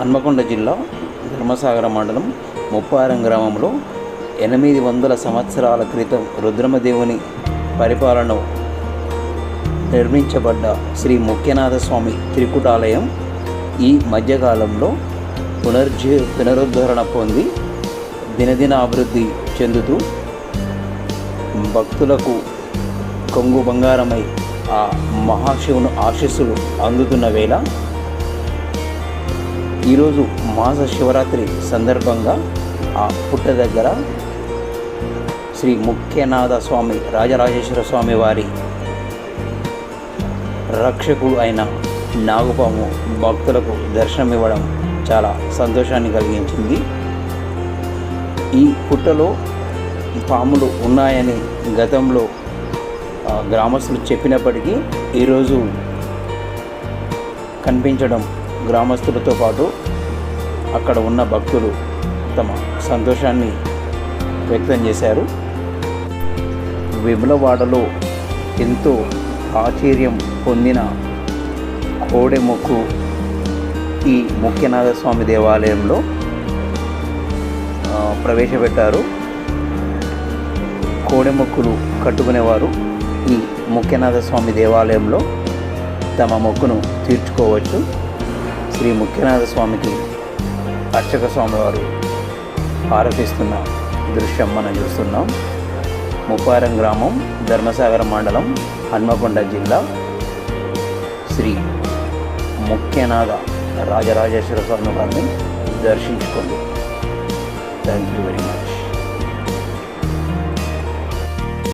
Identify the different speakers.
Speaker 1: హన్మకొండ జిల్లా ధర్మసాగర మండలం ముప్పారం గ్రామంలో ఎనిమిది వందల సంవత్సరాల క్రితం రుద్రమదేవుని పరిపాలన నిర్మించబడ్డ శ్రీ ముఖ్యనాథ స్వామి త్రికుటాలయం ఈ మధ్యకాలంలో పునర్జీ పునరుద్ధరణ పొంది దినదిన అభివృద్ధి చెందుతూ భక్తులకు కొంగు బంగారమై ఆ మహాశివుని ఆశీస్సులు అందుతున్న వేళ ఈరోజు మాస శివరాత్రి సందర్భంగా ఆ పుట్ట దగ్గర శ్రీ ముఖ్యనాథ స్వామి రాజరాజేశ్వర స్వామి వారి రక్షకుడు అయిన నాగుపాము భక్తులకు దర్శనమివ్వడం చాలా సంతోషాన్ని కలిగించింది. ఈ పుట్టలో పాములు ఉన్నాయని గతంలో గ్రామస్తులు చెప్పినప్పటికీ ఈరోజు కనిపించడం గ్రామస్తులతో పాటు అక్కడ ఉన్న భక్తులు తమ సంతోషాన్ని వ్యక్తం చేశారు. విమలవాడలో ఎంతో ఆశ్చర్యం పొందిన కోడెముక్కు ఈ ముఖ్యనాథ స్వామి దేవాలయంలో ప్రవేశపెట్టారు. కోడెముక్కులు కట్టుకునేవారు ఈ ముఖ్యనాథ స్వామి దేవాలయంలో తమ మొక్కును తీర్చుకోవచ్చు. శ్రీ ముఖ్యనాథ స్వామికి అర్చక స్వామివారు ఆరతిస్తున్న దృశ్యం మనం చూస్తున్నాం. ముప్పారం గ్రామం ధర్మసాగర మండలం హన్మకొండ జిల్లా శ్రీ ముఖ్యనాథ రాజరాజేశ్వర స్వామి వారిని దర్శించుకోండి. Thank you very much